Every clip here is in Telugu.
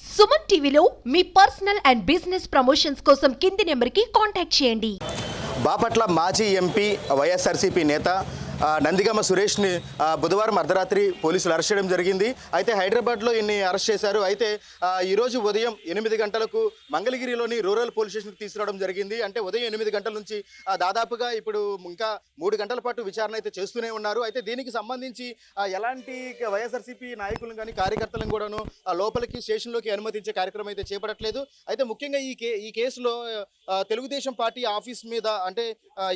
సుమన్ టీవీలో మీ పర్సనల్ అండ్ బిజినెస్ ప్రమోషన్స్ కోసం కింది నెంబర్కి కాంటాక్ట్ చేయండి. బాపట్ల మాజీ ఎంపీ వైఎస్ఆర్సీపీ నేత నందిగమ్మ సురేష్ని బుధవారం అర్ధరాత్రి పోలీసులు అరెస్ట్ చేయడం జరిగింది. అయితే హైదరాబాద్లో ఇన్ని అరెస్ట్ చేశారు. అయితే ఈరోజు ఉదయం ఎనిమిది గంటలకు మంగళగిరిలోని రూరల్ పోలీస్ స్టేషన్కి తీసుకురావడం జరిగింది. అంటే ఉదయం ఎనిమిది గంటల నుంచి దాదాపుగా ఇప్పుడు ఇంకా మూడు గంటల పాటు విచారణ అయితే చేస్తూనే ఉన్నారు. అయితే దీనికి సంబంధించి ఎలాంటి వైఎస్ఆర్సీపీ నాయకులను కానీ కార్యకర్తలను కూడాను ఆ, లోపలికి స్టేషన్లోకి అనుమతించే కార్యక్రమం అయితే చేపట్టట్లేదు. అయితే ముఖ్యంగా ఈ కే ఈ కేసులో తెలుగుదేశం పార్టీ ఆఫీస్ మీద అంటే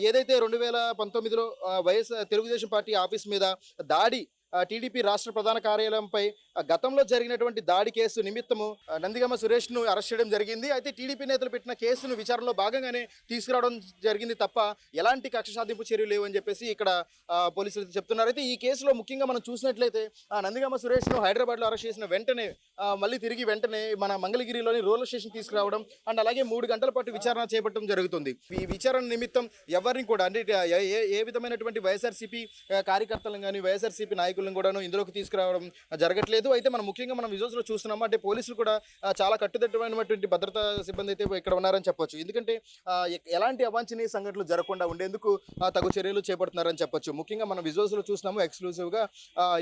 ఏదైతే రెండు వేల పంతొమ్మిదిలో వైఎస్ తెలుగుదేశం పార్టీ ఆఫీస్ మీద దాడి టీడీపీ రాష్ట్ర ప్రధాన కార్యాలయంపై గతంలో జరిగినటువంటి దాడి కేసు నిమిత్తము ఆ, సురేష్ సురేష్ను అరెస్ట్ చేయడం జరిగింది. అయితే టీడీపీ నేతలు పెట్టిన కేసును విచారణలో భాగంగానే తీసుకురావడం జరిగింది తప్ప ఎలాంటి కక్ష సాధింపు చర్యలు లేవని చెప్పేసి ఇక్కడ పోలీసులు అయితే చెప్తున్నారు. అయితే ఈ కేసులో ముఖ్యంగా మనం చూసినట్లయితే ఆ, ను హైదరాబాద్ హైదరాబాద్లో అరెస్ట్ చేసిన వెంటనే మళ్ళీ తిరిగి వెంటనే మన మంగళగిరిలోని రూరల్ స్టేషన్ తీసుకురావడం అండ్ అలాగే మూడు గంటల పాటు విచారణ చేపట్టడం జరుగుతుంది. ఈ విచారణ నిమిత్తం ఎవరిని కూడా అంటే ఏ ఏ- ఏ విధమైనటువంటి వైఎస్ఆర్సీపీ కార్యకర్తలను కానీ వైఎస్ఆర్సీపీ నాయకులను కూడాను ఇందులోకి తీసుకురావడం జరగట్లేదు. అయితే మనం ముఖ్యంగా మనం విజువల్స్లో చూస్తున్నాము. అంటే పోలీసులు కూడా చాలా కట్టుదిట్టమైనటువంటి భద్రతా సిబ్బంది అయితే ఇక్కడ ఉన్నారని చెప్పొచ్చు. ఎందుకంటే ఎలాంటి అవాంఛనీయ సంఘటనలు జరగకుండా ఉండేందుకు ఆ, తగు చర్యలు చేపడుతున్నారని చెప్పొచ్చు. ముఖ్యంగా మనం విజువల్స్లో చూస్తున్నాము ఎక్స్క్లూజివ్గా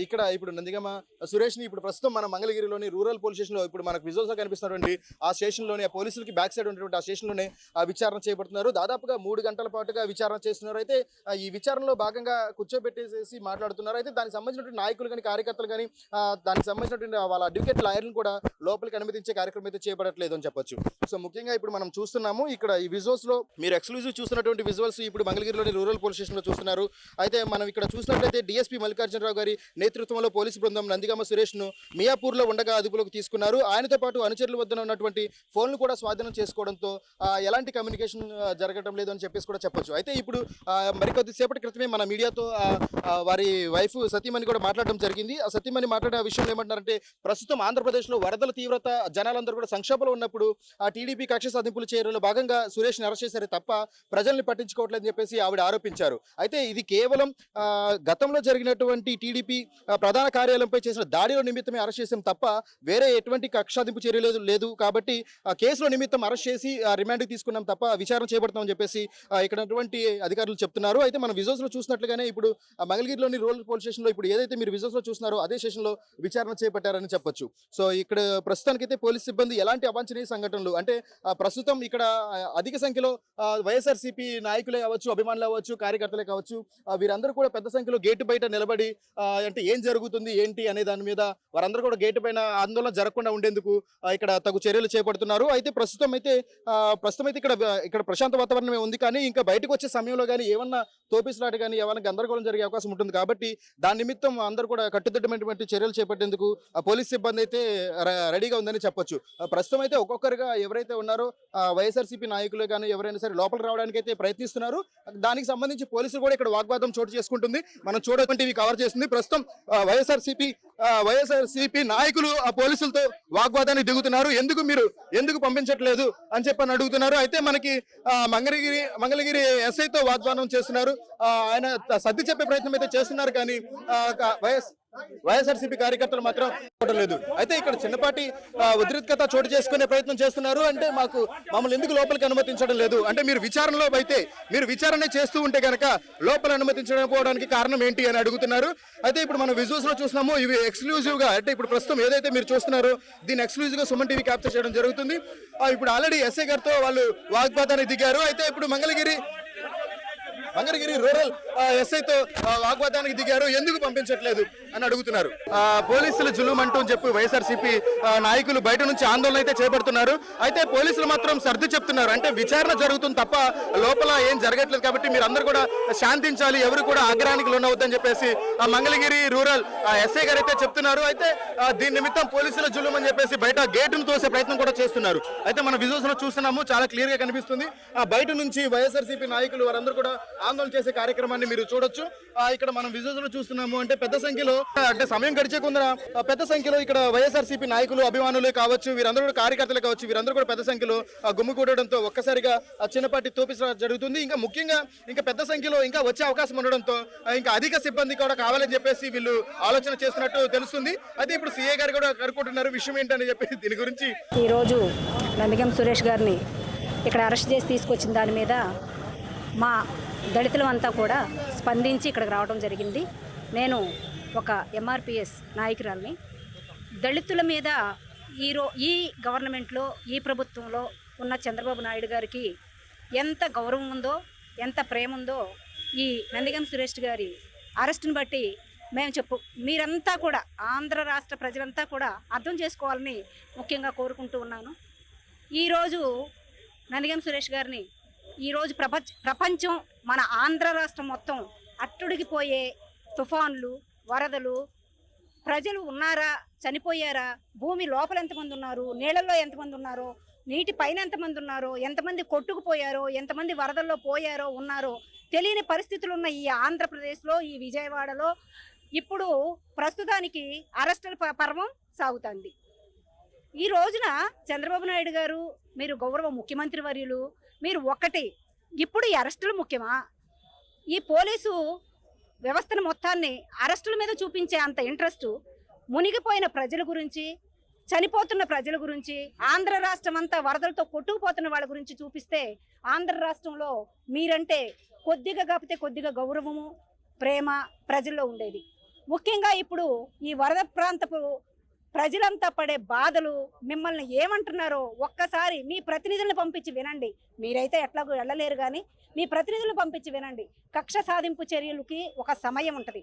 ఇక్కడ ఇప్పుడు నందిగమ సురేష్ని ఇప్పుడు ప్రస్తుతం మన మంగళగిరిలోని రూరల్ పోలీస్ స్టేషన్లో ఇప్పుడు మనకు విజువల్స్లో కనిపిస్తున్నటువంటి ఆ స్టేషన్లోనే ఆ పోలీసులకి బ్యాక్ సైడ్ ఉన్నటువంటి ఆ స్టేషన్లోనే లోనే విచారణ చేపడుతున్నారు. దాదాపుగా మూడు గంటల పాటుగా విచారణ చేస్తున్నారు. అయితే ఈ విచారణలో భాగంగా కూర్చోబెట్టేసేసి మాట్లాడుతున్నారు. అయితే దానికి సంబంధించినటువంటి నాయకులు కానీ కార్యకర్తలు కానీ దానికి సంబంధించినటువంటి వాళ్ళ అడ్వకేట్ లాయర్లను కూడా లోపలికి అనుమతించే కార్యక్రమం అయితే చేపట్టలేదు అని చెప్పొచ్చు. సో ముఖ్యంగా ఇప్పుడు మనం చూస్తున్నాము ఇక్కడ ఈ విజువల్స్లో మీరు ఎక్స్క్లూజివ్ చూస్తున్నటువంటి విజువల్స్ ఇప్పుడు మంగళగిరిలోని రూరల్ పోలీస్ స్టేషన్లో చూస్తున్నారు. అయితే మనం ఇక్కడ చూసినట్లయితే డిఎస్పీ మల్లికార్జునరావు గారి నేతృత్వంలో పోలీసు బృందం నందిగామ సురేష్ను మియాపూర్లో ఉండగా అదుపులోకి తీసుకున్నారు. ఆయనతో పాటు అనుచరుల వద్ద ఉన్నటువంటి ఫోన్లు కూడా స్వాధీనం చేసుకోవడంతో ఎలాంటి కమ్యూనికేషన్ జరగడం లేదు అని చెప్పేసి కూడా చెప్పొచ్చు. అయితే ఇప్పుడు ఆ, మరికొద్ది సేపటి క్రితమే మన మీడియాతో వారి వైఫ్ సతీమణి కూడా మాట్లాడడం జరిగింది. ఆ సతీమణి మాట్లాడే విషయంలో ఏమంటారంటే ప్రస్తుతం ఆంధ్రప్రదేశ్లో వరదలు తీవ్రత జనాలందరూ కూడా సంక్షోభంలో ఉన్నప్పుడు ఆ టీడీపీ కక్ష సాధింపులు చేయడంలో భాగంగా సురేష్ని అరెస్ట్ చేశారే తప్ప ప్రజల్ని పట్టించుకోవట్లేదని చెప్పేసి ఆవిడ ఆరోపించారు. అయితే ఇది కేవలం గతంలో జరిగినటువంటి టీడీపీ ప్రధాన కార్యాలయంపై చేసిన దాడిలో నిమిత్తమే అరెస్ట్ చేసాం తప్ప వేరే ఎటువంటి కక్ష చర్యలేదు లేదు కాబట్టి ఆ కేసులో నిమిత్తం అరెస్ట్ చేసి రిమాండ్కి తీసుకున్నాం తప్ప విచారణ చేపడతామని చెప్పేసి ఇక్కడటువంటి ఇక్కడ అధికారులు చెప్తున్నారు. అయితే మన విజోస్లో చూసినట్లుగానే ఇప్పుడు మంగళగిరిలోని రూరల్ పోలీస్ స్టేషన్లో ఇప్పుడు ఏదైతే మీరు విజోస్లో చూస్తున్నారో అదే స్టేషన్లో విచారణ చేపట్టారని చెప్పొచ్చు. సో ఇక్కడ ప్రస్తుతానికైతే పోలీస్ సిబ్బంది ఎలాంటి అవాంఛనీయ సంఘటనలు? అంటే ప్రస్తుతం ఇక్కడ అధిక సంఖ్యలో వైఎస్ఆర్సీపీ నాయకులే కావచ్చు అభిమానులు అవ్వచ్చు కార్యకర్తలే కావచ్చు వీరందరూ కూడా పెద్ద సంఖ్యలో గేటు బయట నిలబడి అంటే ఏం జరుగుతుంది ఏంటి అనే దాని మీద వారందరూ కూడా గేటు పైన ఆందోళన జరగకుండా ఉండేందుకు ఇక్కడ తగు చర్యలు చేపడుతున్నారు. అయితే ప్రస్తుతం అయితే ప్రస్తుతం అయితే ఇక్కడ ఇక్కడ ప్రశాంత వాతావరణమే ఉంది కానీ ఇంకా బయటకు వచ్చే సమయంలో కానీ ఏమన్నా తోపిసలాట కానీ ఏమైనా గందరగోళం జరిగే అవకాశం ఉంటుంది కాబట్టి దాని నిమిత్తం అందరూ కూడా కట్టుదిట్టమైనటువంటి చర్యలు చేపట్టేందుకు పోలీస్ సిబ్బంది అయితే రెడీగా ఉందని చెప్పొచ్చు. ప్రస్తుతం అయితే ఒక్కొక్కరుగా ఎవరైతే ఉన్నారో వైఎస్ఆర్సీపీ నాయకులు కానీ ఎవరైనా సరే లోపల రావడానికి అయితే ప్రయత్నిస్తున్నారు. దానికి సంబంధించి పోలీసులు కూడా ఇక్కడ వాగ్వాదం చోటు చేసుకుంటుంది. మనం చూడటువంటి కవర్ చేస్తుంది. ప్రస్తుతం వైఎస్ఆర్సీపీ వైఎస్ఆర్సీపీ నాయకులు ఆ పోలీసులతో వాగ్వాదానికి దిగుతున్నారు. ఎందుకు మీరు ఎందుకు పంపించట్లేదు అని చెప్పని అడుగుతున్నారు. అయితే మనకి ఆ, మంగళగిరి మంగళగిరి ఎస్ఐతో వాగ్వాదం చేస్తున్నారు. ఆయన సర్ది చెప్పే ప్రయత్నం అయితే చేస్తున్నారు కానీ వైఎస్ వైఎస్ఆర్సీపీ కార్యకర్తలు మాత్రం లేదు. అయితే ఇక్కడ చిన్నపాటి ఆ, ఉద్రిక్తత చోటు చేసుకునే ప్రయత్నం చేస్తున్నారు అంటే మాకు మమ్మల్ని ఎందుకు లోపలికి అనుమతించడం లేదు? అంటే మీరు విచారణలో అయితే మీరు విచారణ చేస్తూ ఉంటే కనుక లోపల అనుమతించకపోవడానికి కారణం ఏంటి అని అడుగుతున్నారు. అయితే ఇప్పుడు మనం విజువల్స్లో చూసినాము ఇవి ఎక్స్క్లూజివ్గా అంటే ఇప్పుడు ప్రస్తుతం ఏదైతే మీరు చూస్తున్నారో దీన్ని ఎక్స్క్లూజివ్గా సుమన్ టీవీ క్యాప్చర్ చేయడం జరుగుతుంది. ఇప్పుడు ఆల్రెడీ ఎస్ఐ గారితో వాళ్ళు వాగ్వాదానికి దిగారు. అయితే ఇప్పుడు మంగళగిరి మంగళగిరి రూరల్ ఎస్ఐతో వాగ్వాదానికి దిగారు. ఎందుకు పంపించట్లేదు అని అడుగుతున్నారు. ఆ, పోలీసులు జులుం అంటూ చెప్పి వైఎస్ఆర్సీపీ నాయకులు బయట నుంచి ఆందోళన అయితే చేపడుతున్నారు. అయితే పోలీసులు మాత్రం సర్ది చెప్తున్నారు. అంటే విచారణ జరుగుతుంది తప్ప లోపల ఏం జరగట్లేదు కాబట్టి మీరు అందరూ కూడా శాంతించాలి. ఎవరు కూడా ఆగ్రహానికి లోనవద్దని చెప్పేసి ఆ, మంగళగిరి రూరల్ ఎస్ఐ గారు అయితే చెప్తున్నారు. అయితే దీని నిమిత్తం పోలీసుల జులుం అని చెప్పేసి బయట గేటును తోసే ప్రయత్నం కూడా చేస్తున్నారు. అయితే మన విజువల్స్లో చూస్తున్నాము చాలా క్లియర్గా కనిపిస్తుంది. ఆ బయట నుంచి వైఎస్ఆర్సీపీ నాయకులు వారందరూ కూడా ఆందోళన చేసే కార్యక్రమాన్ని పరిస్థితిని మీరు చూడొచ్చు. ఇక్కడ మనం విజువల్స్లో చూస్తున్నాము. అంటే పెద్ద సంఖ్యలో అంటే సమయం గడిచే కొందర పెద్ద సంఖ్యలో ఇక్కడ వైఎస్ఆర్సీపీ నాయకులు అభిమానులు కావచ్చు వీరందరూ కూడా కార్యకర్తలు కావచ్చు వీరందరూ కూడా పెద్ద సంఖ్యలో ఆ, గుమ్మికూడడంతో ఒక్కసారిగా ఆ చిన్నపాటి తోపిస జరుగుతుంది. ఇంకా ముఖ్యంగా ఇంకా పెద్ద సంఖ్యలో ఇంకా వచ్చే అవకాశం ఉండడంతో ఇంకా అధిక సిబ్బంది కూడా కావాలని చెప్పేసి వీళ్ళు ఆలోచన చేస్తున్నట్టు తెలుస్తుంది. అయితే ఇప్పుడు సీఏ గారు కూడా కనుక్కుంటున్నారు విషయం ఏంటని చెప్పేసి దీని గురించి. ఈరోజు నందిగం సురేష్ గారిని ఇక్కడ అరెస్ట్ చేసి తీసుకొచ్చిన దాని మీద మా దళితులమంతా కూడా స్పందించి ఇక్కడికి రావడం జరిగింది. నేను ఒక ఎంఆర్పిఎస్ నాయకురాల్ని. దళితుల మీద ఈరో ఈ గవర్నమెంట్లో ఈ ప్రభుత్వంలో ఉన్న చంద్రబాబు నాయుడు గారికి ఎంత గౌరవం ఉందో ఎంత ప్రేమ ఉందో ఈ నందిగం సురేష్ గారి అరెస్టును బట్టి మేము చెప్పు మీరంతా కూడా ఆంధ్ర రాష్ట్ర ప్రజలంతా కూడా అర్థం చేసుకోవాలని ముఖ్యంగా కోరుకుంటూ ఉన్నాను. ఈరోజు నందిగం సురేష్ గారిని ఈరోజు ప్రపంచ ప్రపంచం మన ఆంధ్ర రాష్ట్రం మొత్తం అట్టుడికిపోయే తుఫాన్లు వరదలు. ప్రజలు ఉన్నారా? చనిపోయారా? భూమి లోపల ఎంతమంది ఉన్నారు? నీళ్ళల్లో ఎంతమంది ఉన్నారో? నీటి పైన ఎంతమంది ఉన్నారో? ఎంతమంది కొట్టుకుపోయారో? ఎంతమంది వరదల్లో పోయారో? ఉన్నారో? తెలియని పరిస్థితులు ఉన్న ఈ ఆంధ్రప్రదేశ్లో ఈ విజయవాడలో ఇప్పుడు ప్రస్తుతానికి అరెస్టుల ప- పర్వం సాగుతుంది. ఈ రోజున చంద్రబాబు నాయుడు గారు మీరు గౌరవ ముఖ్యమంత్రి వర్యులు మీరు ఒకటి ఇప్పుడు ఈ అరెస్టులు ముఖ్యమా? ఈ పోలీసు వ్యవస్థను మొత్తాన్ని అరెస్టుల మీద చూపించే అంత ఇంట్రెస్ట్ మునిగిపోయిన ప్రజల గురించి చనిపోతున్న ప్రజల గురించి ఆంధ్ర రాష్ట్రం అంతా వరదలతో కొట్టుకుపోతున్న వాళ్ళ గురించి చూపిస్తే ఆంధ్ర రాష్ట్రంలో మీరంటే కొద్దిగా కాకపోతే కొద్దిగా గౌరవము ప్రేమ ప్రజల్లో ఉండేది. ముఖ్యంగా ఇప్పుడు ఈ వరద ప్రాంతపు ప్రజలంతా పడే బాధలు మిమ్మల్ని ఏమంటున్నారో ఒక్కసారి మీ ప్రతినిధులను పంపించి వినండి. మీరైతే ఎట్లాగో వెళ్ళలేరు కానీ మీ ప్రతినిధులను పంపించి వినండి. కక్ష సాధింపు చర్యలకి ఒక సమయం ఉంటుంది.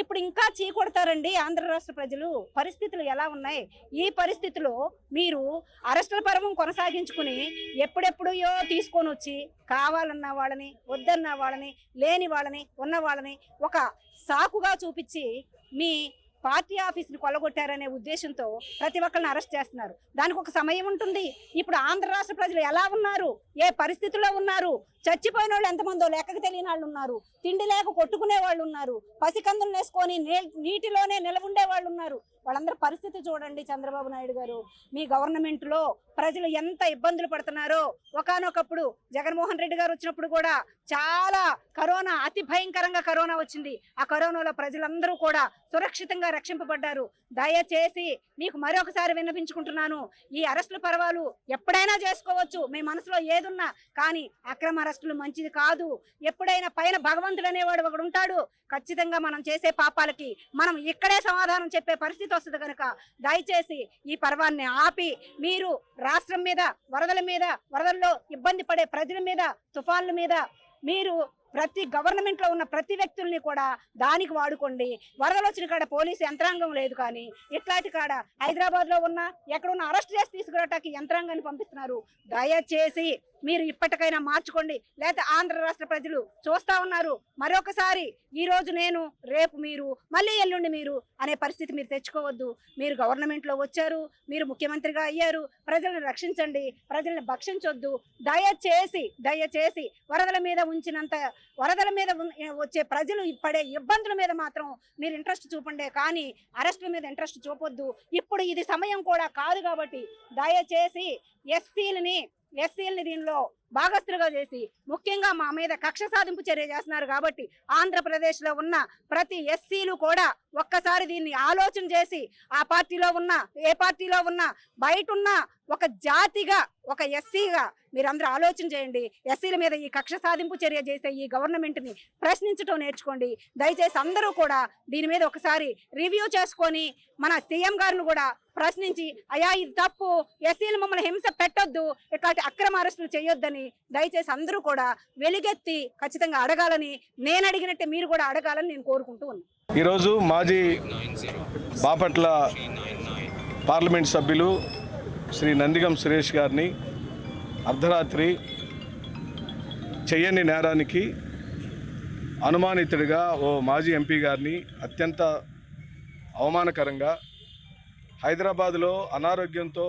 ఇప్పుడు ఇంకా చీకొడతారండి ఆంధ్ర రాష్ట్ర ప్రజలు. పరిస్థితులు ఎలా ఉన్నాయి? ఈ పరిస్థితిలో మీరు అరెస్టుల పర్వం కొనసాగించుకుని ఎప్పుడెప్పుడో తీసుకొని వచ్చి కావాలన్న వాళ్ళని వద్దన్న వాళ్ళని లేని వాళ్ళని ఉన్న వాళ్ళని ఒక సాకుగా చూపించి మీ పార్టీ ఆఫీస్ని కొల్లగొట్టారనే ఉద్దేశంతో ప్రతి ఒక్కరిని అరెస్ట్ చేస్తున్నారు. దానికి ఒక సమయం ఉంటుంది. ఇప్పుడు ఆంధ్ర రాష్ట్ర ప్రజలు ఎలా ఉన్నారు? ఏ పరిస్థితుల్లో ఉన్నారు? చచ్చిపోయిన వాళ్ళు ఎంతమందో లెక్కకు తెలియని వాళ్ళు ఉన్నారు. తిండి లేక కొట్టుకునే వాళ్ళు ఉన్నారు. పసికందులు వేసుకొని నీ- నీటిలోనే నిలవుండే వాళ్ళు ఉన్నారు. వాళ్ళందరి పరిస్థితి చూడండి చంద్రబాబు నాయుడు గారు. మీ గవర్నమెంట్లో ప్రజలు ఎంత ఇబ్బందులు పడుతున్నారో ఒకానొకప్పుడు జగన్మోహన్ రెడ్డి గారు వచ్చినప్పుడు కూడా చాలా కరోనా అతి భయంకరంగా కరోనా వచ్చింది. ఆ కరోనాలో ప్రజలందరూ కూడా సురక్షితంగా రక్షింపబడ్డారు. దయచేసి మీకు మరొకసారి విన్నపించుకుంటున్నాను ఈ అరెస్టుల పర్వాలు ఎప్పుడైనా చేసుకోవచ్చు. మీ మనసులో ఏదున్నా కానీ అక్రమ అరెస్టులు మంచిది కాదు. ఎప్పుడైనా పైన భగవంతుడు అనేవాడు ఒకడు ఉంటాడు. ఖచ్చితంగా మనం చేసే పాపాలకి మనం ఇక్కడే సమాధానం చెప్పే పరిస్థితి వస్తుంది కనుక దయచేసి ఈ పర్వాన్ని ఆపి మీరు రాష్ట్రం మీద వరదల మీద వరదల్లో ఇబ్బంది పడే ప్రజల మీద తుఫాన్ల మీద మీరు ప్రతి గవర్నమెంట్లో ఉన్న ప్రతి వ్యక్తుల్ని కూడా దానికి వాడుకోండి. వరదలు వచ్చిన కాడ పోలీసు యంత్రాంగం లేదు కానీ ఇట్లాంటి కాడ హైదరాబాద్లో ఉన్న ఎక్కడున్న అరెస్ట్ చేసి తీసుకురావటానికి యంత్రాంగాన్ని పంపిస్తున్నారు. దయచేసి మీరు ఇప్పటికైనా మార్చుకోండి. లేకపోతే ఆంధ్ర రాష్ట్ర ప్రజలు చూస్తా ఉన్నారు. మరొకసారి ఈరోజు నేను రేపు మీరు మళ్ళీ ఎల్లుండి మీరు అనే పరిస్థితి మీరు తెచ్చుకోవద్దు. మీరు గవర్నమెంట్లో వచ్చారు మీరు ముఖ్యమంత్రిగా అయ్యారు. ప్రజలను రక్షించండి ప్రజలను భక్షించొద్దు. దయచేసి దయచేసి వరదల మీద ఉంచినంత వరదల మీద వచ్చే ప్రజలు పడే ఇబ్బందుల మీద మాత్రం మీరు ఇంట్రెస్ట్ చూపండి. కానీ అరెస్టుల మీద ఇంట్రెస్ట్ చూపొద్దు. ఇప్పుడు ఇది సమయం కూడా కాదు కాబట్టి దయచేసి ఎస్సీలని ఎస్సీలని దీనిలో భాగస్తులుగా చేసి ముఖ్యంగా మా మీద కక్ష సాధింపు చర్య చేస్తున్నారు కాబట్టి ఆంధ్రప్రదేశ్లో ఉన్న ప్రతి ఎస్సీలు కూడా ఒక్కసారి దీన్ని ఆలోచన చేసి ఆ పార్టీలో ఉన్న ఏ పార్టీలో ఉన్న బయట ఉన్న ఒక జాతిగా ఒక ఎస్సీగా మీరందరూ ఆలోచన చేయండి. ఎస్సీల మీద ఈ కక్ష సాధింపు చర్య చేసే ఈ గవర్నమెంట్ని ప్రశ్నించడం నేర్చుకోండి. దయచేసి అందరూ కూడా దీని మీద ఒకసారి రివ్యూ చేసుకొని మన సీఎం గారిని కూడా ప్రశ్నించి అయా ఇది తప్పు. ఎస్సీలు మమ్మల్ని హింస పెట్టొద్దు. ఇట్లాంటి అక్రమ అరెస్టులు చేయొద్దని దయచేసి అందరూ కూడా వెలుగెత్తి ఖచ్చితంగా అడగాలని నేను అడిగినట్టే మీరు కూడా అడగాలని నేను కోరుకుంటూ ఉన్నాను. ఈరోజు మాజీ బాపట్ల పార్లమెంట్ సభ్యులు శ్రీ నందిగం సురేష్ గారిని అర్ధరాత్రి చెయ్యని నేరానికి అనుమానితుడిగా ఓ మాజీ ఎంపీ గారిని అత్యంత అవమానకరంగా హైదరాబాదులో అనారోగ్యంతో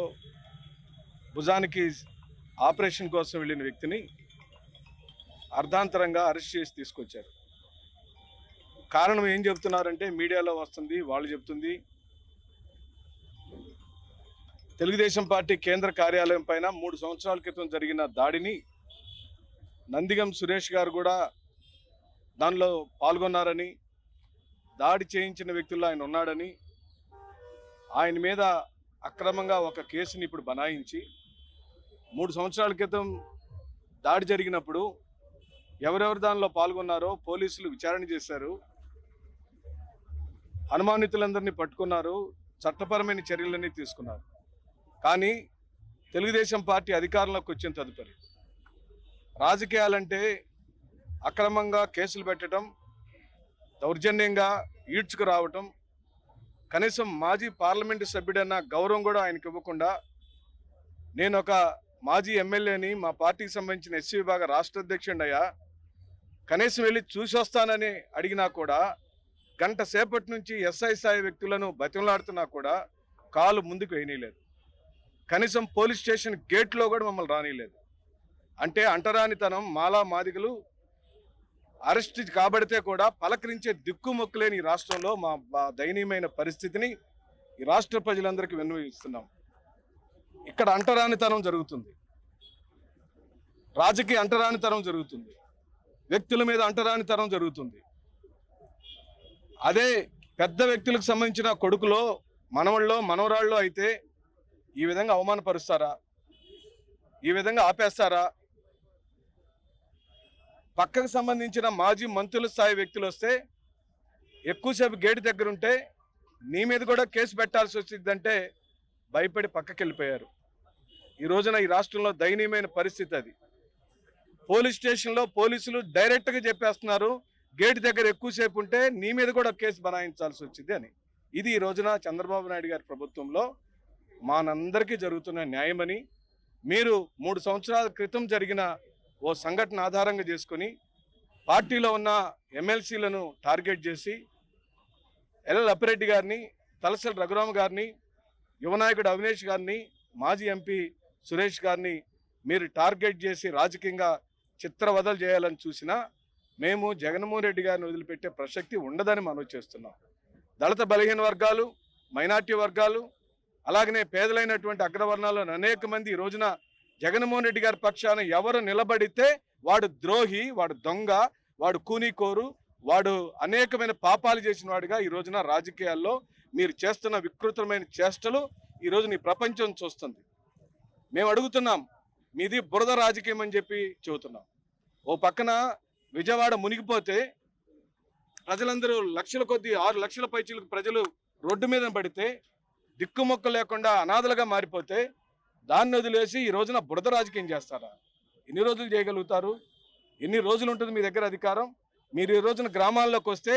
భుజానికి ఆపరేషన్ కోసం వెళ్ళిన వ్యక్తిని అర్ధాంతరంగా అరెస్ట్ చేసి తీసుకొచ్చారు. కారణం ఏం చెప్తున్నారంటే మీడియాలో వస్తుంది వాళ్ళు చెప్తుంది తెలుగుదేశం పార్టీ కేంద్ర కార్యాలయం పైన మూడు సంవత్సరాల క్రితం జరిగిన దాడిని నందిగం సురేష్ గారు కూడా దానిలో పాల్గొన్నారని దాడి చేయించిన వ్యక్తుల్లో ఆయన ఉన్నాడని ఆయన మీద అక్రమంగా ఒక కేసుని ఇప్పుడు బనాయించి మూడు సంవత్సరాల క్రితం దాడి జరిగినప్పుడు ఎవరెవరు దానిలో పాల్గొన్నారో పోలీసులు విచారణ చేశారు. అనుమానితులందరినీ పట్టుకున్నారు చట్టపరమైన చర్యలన్నీ తీసుకున్నారు. కానీ తెలుగుదేశం పార్టీ అధికారంలోకి వచ్చిన తదుపరి రాజకీయాలంటే అక్రమంగా కేసులు పెట్టడం దౌర్జన్యంగా ఈడ్చుకు రావటం కనీసం మాజీ పార్లమెంటు సభ్యుడన్న గౌరవం కూడా ఆయనకి ఇవ్వకుండా నేను ఒక మాజీ ఎమ్మెల్యేని మా పార్టీకి సంబంధించిన ఎస్సీ విభాగ రాష్ట్ర అధ్యక్షుడయ్యా కనీసం వెళ్ళి చూసి వస్తానని అడిగినా కూడా గంట సేపటి నుంచి ఎస్ఐ స్థాయి వ్యక్తులను బతిమలాడుతున్నా కూడా కాలు ముందుకు వేయనీయలేదు. కనీసం పోలీస్ స్టేషన్ గేట్లో కూడా మమ్మల్ని రానియలేదు. అంటే అంటరానితనం మాలా మాదిగలు అరెస్ట్ కాబడితే కూడా పలకరించే దిక్కుమొక్కులేని ఈ రాష్ట్రంలో మా మా దయనీయమైన పరిస్థితిని ఈ రాష్ట్ర ప్రజలందరికీ విన్నవిస్తున్నాం. ఇక్కడ అంటరానితనం జరుగుతుంది. రాజకీయ అంటరానితనం జరుగుతుంది. వ్యక్తుల మీద అంటరానితనం జరుగుతుంది. అదే పెద్ద వ్యక్తులకు సంబంధించిన కొడుకులో మనవళ్ళలో మనవరాళ్ళు అయితే ఈ విధంగా అవమానపరుస్తారా? ఈ విధంగా ఆపేస్తారా? పక్కకు సంబంధించిన మాజీ మంత్రుల స్థాయి వ్యక్తులు వస్తే ఎక్కువసేపు గేటు దగ్గర ఉంటే నీ మీద కూడా కేసు పెట్టాల్సి వచ్చిందంటే భయపడి పక్కకి వెళ్ళిపోయారు ఈ రోజున ఈ రాష్ట్రంలో దయనీయమైన పరిస్థితి అది. పోలీస్ స్టేషన్లో పోలీసులు డైరెక్ట్గా చెప్పేస్తున్నారు గేట్ దగ్గర ఎక్కువసేపు ఉంటే నీ మీద కూడా కేసు బనాయించాల్సి వచ్చింది అని. ఇది ఈ రోజున చంద్రబాబు నాయుడు గారి ప్రభుత్వంలో మానందరికీ జరుగుతున్న న్యాయమని మీరు మూడు సంవత్సరాల క్రితం జరిగిన ఓ సంఘటన ఆధారంగా చేసుకొని పార్టీలో ఉన్న ఎమ్మెల్సీలను టార్గెట్ చేసి ఎల్ఎల్ అప్పిరెడ్డి గారిని తలసరి రఘురామ గారిని యువనాయకుడు అవినేష్ గారిని మాజీ ఎంపీ సురేష్ గారిని మీరు టార్గెట్ చేసి రాజకీయంగా చిత్రవదలు చేయాలని చూసినా మేము జగన్మోహన్ రెడ్డి గారిని వదిలిపెట్టే ప్రసక్తి ఉండదని మనం చేస్తున్నాం. దళిత బలహీన వర్గాలు మైనార్టీ వర్గాలు అలాగనే పేదలైనటువంటి అగ్రవర్ణాలను అనేక మంది ఈ రోజున జగన్మోహన్ రెడ్డి గారి పక్షాన ఎవరు నిలబడితే వాడు ద్రోహి వాడు దొంగ వాడు కూనీకోరు వాడు అనేకమైన పాపాలు చేసిన వాడిగా ఈ రోజున రాజకీయాల్లో మీరు చేస్తున్న వికృతమైన చేష్టలు ఈరోజు నీ ప్రపంచం చూస్తుంది. మేము అడుగుతున్నాం మీది బురద రాజకీయం అని చెప్పి చెబుతున్నాం. ఓ పక్కన విజయవాడ మునిగిపోతే ప్రజలందరూ లక్షల కొద్ది ఆరు లక్షల పైచీలకు ప్రజలు రోడ్డు మీద పడితే దిక్కుమొక్క లేకుండా అనాథలుగా మారిపోతే దాన్ని వదిలేసి ఈ రోజున బురద రాజకీయం చేస్తారా? ఎన్ని రోజులు చేయగలుగుతారు? ఎన్ని రోజులు ఉంటుంది మీ దగ్గర అధికారం? మీరు ఈ రోజున గ్రామాల్లోకి వస్తే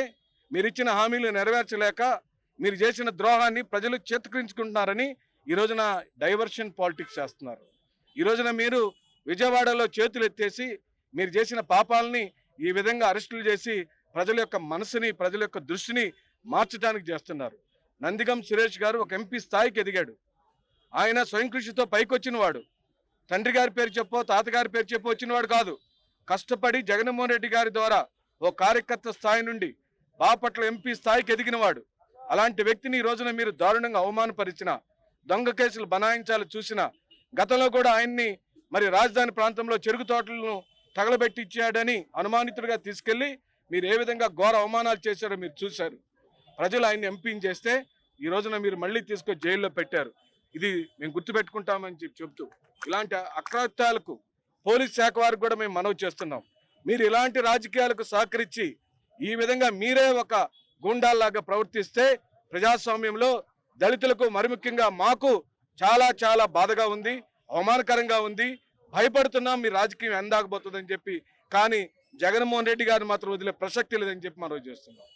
మీరు ఇచ్చిన హామీలు నెరవేర్చలేక మీరు చేసిన ద్రోహాన్ని ప్రజలు చేతుకరించుకుంటున్నారని ఈ రోజున డైవర్షన్ పాలిటిక్స్ చేస్తున్నారు. ఈ రోజున మీరు విజయవాడలో చేతులు ఎత్తేసి మీరు చేసిన పాపాలని ఈ విధంగా అరెస్టులు చేసి ప్రజల యొక్క మనసుని ప్రజల యొక్క దృష్టిని మార్చడానికి చేస్తున్నారు. నందిగం సురేష్ గారు ఒక ఎంపీ స్థాయికి ఎదిగాడు. ఆయన స్వయం కృషితో పైకొచ్చిన వాడు. తండ్రి గారి పేరు చెప్పో తాతగారి పేరు చెప్పో వచ్చినవాడు కాదు. కష్టపడి జగన్మోహన్ రెడ్డి గారి ద్వారా ఓ కార్యకర్త స్థాయి నుండి బాపట్ల ఎంపీ స్థాయికి ఎదిగినవాడు అలాంటి వ్యక్తిని ఈ రోజున మీరు దారుణంగా అవమానపరిచిన దొంగ కేసులు బనాయించాలి చూసిన గతంలో కూడా ఆయన్ని మరి రాజధాని ప్రాంతంలో చెరుకు తోటలను తగలబెట్టి ఇచ్చాడని అనుమానితుడిగా తీసుకెళ్ళి మీరు ఏ విధంగా ఘోర అవమానాలు చేశారో మీరు చూశారు. ప్రజలు ఆయన్ని ఎంపీని చేస్తే ఈ రోజున మీరు మళ్ళీ తీసుకొని జైల్లో పెట్టారు. ఇది మేము గుర్తుపెట్టుకుంటామని చెప్పి చెప్తూ ఇలాంటి అక్రత్యాలకు పోలీస్ శాఖ వారికి కూడా మేము మనవి చేస్తున్నాం. మీరు ఇలాంటి రాజకీయాలకు సహకరించి ఈ విధంగా మీరే ఒక గూండాల్లాగా ప్రవర్తిస్తే ప్రజాస్వామ్యంలో దళితులకు మరి ముఖ్యంగా మాకు చాలా చాలా బాధగా ఉంది అవమానకరంగా ఉంది. భయపడుతున్నాం మీ రాజకీయం ఎందాకపోతుందని చెప్పి. కానీ జగన్మోహన్ రెడ్డి గారు మాత్రం వదిలే ప్రసక్తి లేదని చెప్పి మనం చేస్తున్నాం.